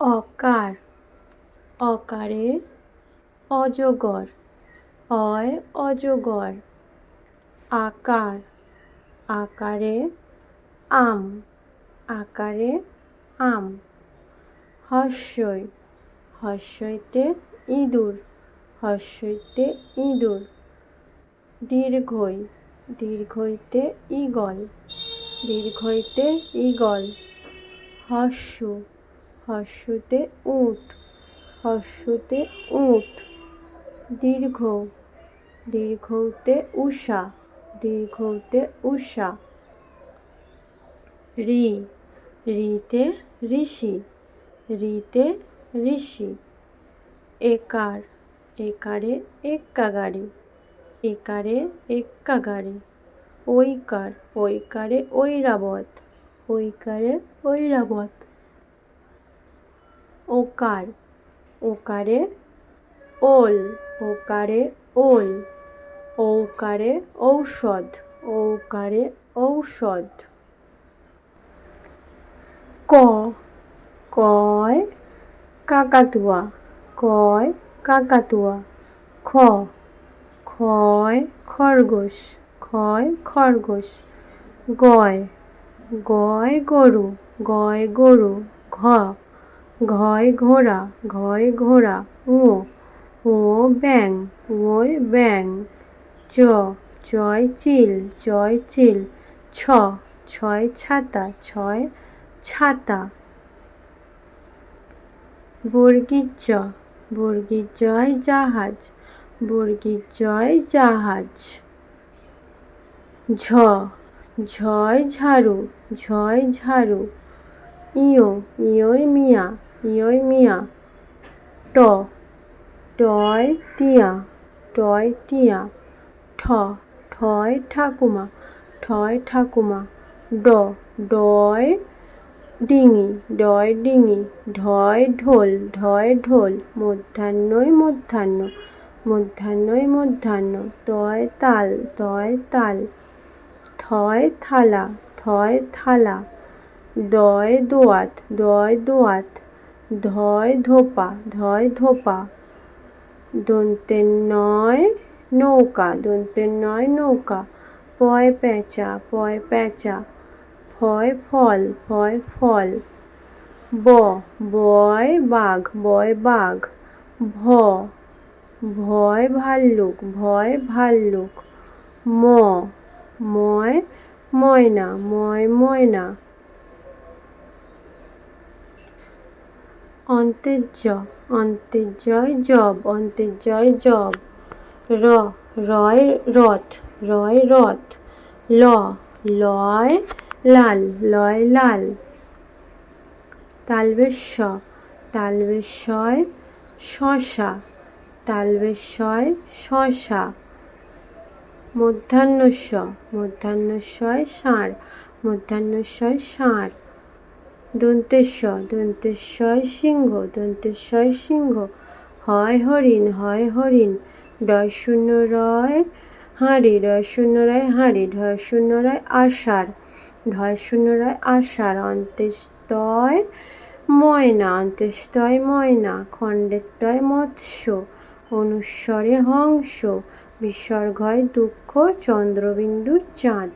অকার। অকারে অজগর। অয় অজগর। আকার। আকারে আম। আকারে আম। হর্ষই হর্ষইতে ইঁদুর। হর্ষইতে ইঁদুর। দীর্ঘই। দীর্ঘইতে ঈগল। দীর্ঘইতে ঈগল। হর্ষু হর্ষতে উঠ হর্ষতে উঠ। দীর্ঘ, দীর্ঘতে উষা দীর্ঘতে উষা। রি, রিতে ঋষি রিতে ঋষি। একার, একারে এক্কা গাড়ি, একারে এক্কা গাড়ি। ঐকার, ঐকারে ঐরাবত ঐকারে ঐরাবত। ওকার, ওকারে ওল ওকারে ওল, ওকারে ঔষধ ওকারে ঔষধ। ক, কয় কাকাতুয়া কয় কাকাতুয়া। খ, খয় খরগোশ খয় খরগোশ। গয় গয় গরু গয় গরু। ঘ ঘয় ঘোড়া ঘয় ঘোড়া, ও ও ব্যাং ওয় ব্যাং চ, চয় চিল চয় চিল, ছ, ছয় ছাতা ছয় ছাতা। বর্গীর জ বর্গীর জয় জাহাজ বর্গীর জয় জাহাজ। ঝ, ঝয় ঝাড়ু ঝয় ঝাড়ু, ইয়ো, ইয়োই মিয়া ইয়োই মিয়া ট টয় টিয়া টয় টিয়া ঠ ঠয় ঠাকুমা ঠয় ঠাকুমা ড ডয় ডিঙি ডয় ডিঙি ঢয় ঢোল ঢয় ঢোল মধ্যাহ্নই মধ্যাহ্ন মধ্যাহ্নই মধ্যাহ্ন তয় তাল তয় তাল থয় থালা থয় থালা দয় দোয়াত দয় দোয়াত ধয় ধোপা ধয় ধোপা। দন্তের নয় নৌকা দন্তের নয় নৌকা। পয় পেঁচা পয় পেঁচা। ফয় ফল ফয় ফল। ব, বয় বাঘ বয় বাঘ। ভ, ভয় ভাল্লুক ভয় ভাল্লুক। ম, ময় ময়না ময় ময়না। অন্তের জ অন্তের জয় জব অন্তের জব। র, রয় রথ রয় রথ। ল, লয় লাল লয় লাল। তালবেশ তালবেশয় শশা তালবেশয় শশা। মধ্যাহ্নস্ব মধ্যাহ্নস্বয় ষাঁড় মধ্যাহ্নস্বয় ষাঁড়। দন্তেশ্ব দন্তেশ্বয় সিংহ দন্তেশ্বয় সিংহ। হয় হরিণ হয় হরিণ। ডয় শূন্য রয় হাঁড়ি, ডয় শূন্য রয় হাঁড়ি ঢয় শূন্য রায় আষাঢ়। ঢয় শূন্য রায় আষাঢ় অন্ত্যেস্তয় ময়না অন্ত্যেস্তয় ময়না খণ্ডেরতয় মৎস্য, অনুস্বরে হংস, বিসর্গয় দুঃখ, চন্দ্রবিন্দু চাঁদ।